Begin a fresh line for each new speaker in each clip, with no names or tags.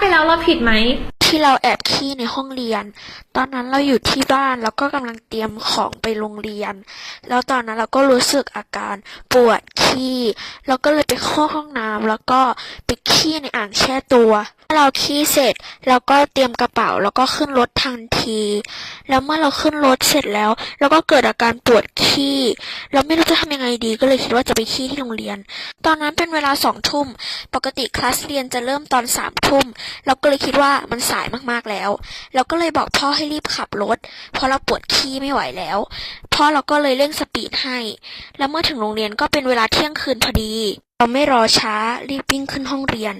ไปแล้วเราผิดไหม
ที่เราแอบขี้ในห้องเรียน ตอนนั้นเราอยู่ที่บ้านแล้วก็กำลังเตรียมของไปโรงเรียน แล้วตอนนั้นเราก็รู้สึกอาการปวดขี้ เราก็เลยไปเข้าห้องน้ำแล้วก็ไปขี้ในอ่างแช่ตัว เมื่อเราขี้เสร็จเราก็เตรียมกระเป๋าแล้วก็ขึ้นรถทันที แล้วเมื่อเราขึ้นรถเสร็จแล้วเราก็เกิดอาการปวดขี้ เราไม่รู้จะทำยังไงดีก็เลยคิดว่าจะไปขี้ที่โรงเรียน ตอนนั้นเป็นเวลาสองทุ่มปกติคลาสเรียนจะเริ่มตอนสามทุ่มเราก็เลยคิดว่ามันสายมากๆแล้ว เราก็เลยบอกพ่อให้รีบขับรถ เพราะเราปวดขี้ไม่ไหวแล้วพ่อเราก็เลยเร่งสปีดให้ แล้วเมื่อถึงโรงเรียนก็เป็นเวลาเที่ยงคืนพอดี เราไม่รอช้ารีบวิ่งขึ้นห้องเรียน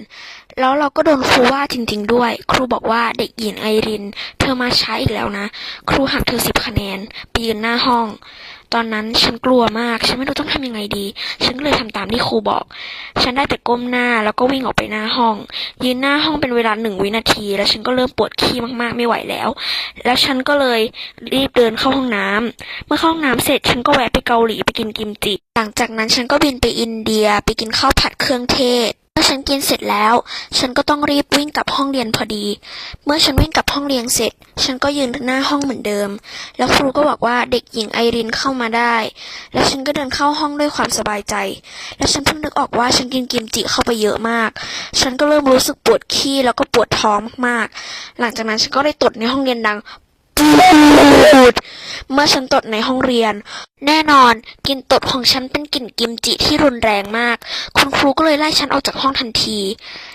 แล้วเราก็โดนครูว่าจริง ๆ ด้วย ครูบอกว่าเด็กหญิงไอริน เธอมาช้าอีกแล้วนะ ครูหักเธอสิบคะแนน ไปยืนหน้าห้อง ตอนนั้นฉันกลัวมาก ฉันไม่รู้ต้องทำยังไงดี ฉันก็เลยทำตามที่ครูบอก ฉันได้แต่ก้มหน้าแล้วก็วิ่งออกไปหน้าห้อง ยืนหน้าห้องเป็นเวลาหนึ่งวินาที แล้วฉันก็เริ่มปวดขี้มากๆไม่ไหวแล้ว แล้วฉันก็เลยรีบเดินเข้าห้องน้ำเมื่อเข้าห้องน้ำเสร็จ ฉันก็แวะไปเกาหลีไปกินกิมจิ หลังจากนั้นฉันก็บินไปอินเดียไปกินข้าวผัดเครื่องเทศ มื่อฉันกินเสร็จแล้ว ฉันก็ต้องรีบวิ่งกลับห้องเรียนพอดี เมื่อฉันวิ่งกลับห้องเรียนเสร็จ ฉันก็ยืนหน้าห้องเหมือนเดิม แล้วครูก็บอกว่าเด็กหญิงไอรินเข้ามาได้ แล้วฉันก็เดินเข้าห้องด้วยความสบายใจ แล้วฉันเพิ่งนึกออกว่าฉันกินกิมจิเข้าไปเยอะมาก ฉันก็เริ่มรู้สึกปวดขี้แล้วก็ปวดท้องมากๆหลังจากนั้นฉันก็ได้ตดในห้องเรียนดังปูด เมื่อฉันตดในห้องเรียน แน่นอนกลิ่นตดของฉันเป็นกลิ่นกิมจิที่รุนแรงมาก คุณครูก็เลยไล่ฉันออกจากห้องทันที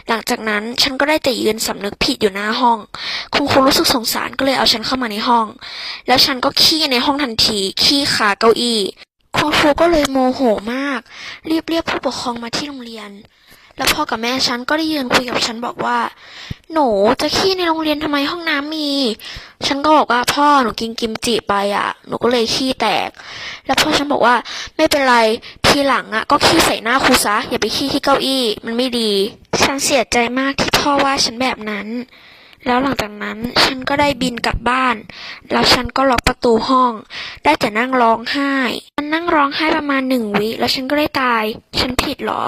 หลังจากนั้นฉันก็ได้แต่ยืนสำนึกผิดอยู่หน้าห้อง คุณครูรู้สึกสงสารก็เลยเอาฉันเข้ามาในห้อง แล้วฉันก็ขี้ในห้องทันที ขี้คาเก้าอี้ คุณครูก็เลยโมโหมาก รีบเรียกผู้ปกครองมาที่โรงเรียน แล้วพ่อกับแม่ฉันก็ได้ยืนคุยกับฉันบอกว่า หนูจะขี้ในโรงเรียนทำไมห้องน้ำมี ฉันก็บอกว่าพ่อหนูกินกิมจิไปอะ หนูก็เลยขี้แตก แล้วพ่อฉันบอกว่าไม่เป็นไรทีหลังอะ ก็ขี้ใส่หน้าครูซะอย่าไปขี้ที่เก้าอี้ มันไม่ดี ฉันเสียใจมากที่พ่อว่าฉันแบบนั้น แล้วหลังจากนั้นฉันก็ได้บินกลับบ้าน แล้วฉันก็ล็อกประตูห้อง ได้แต่นั่งร้องไห้ ฉันนั่งร้องไห้ประมาณหนึ่งวิ แล้วฉันก็ได้ตาย ฉันผิดเหรอ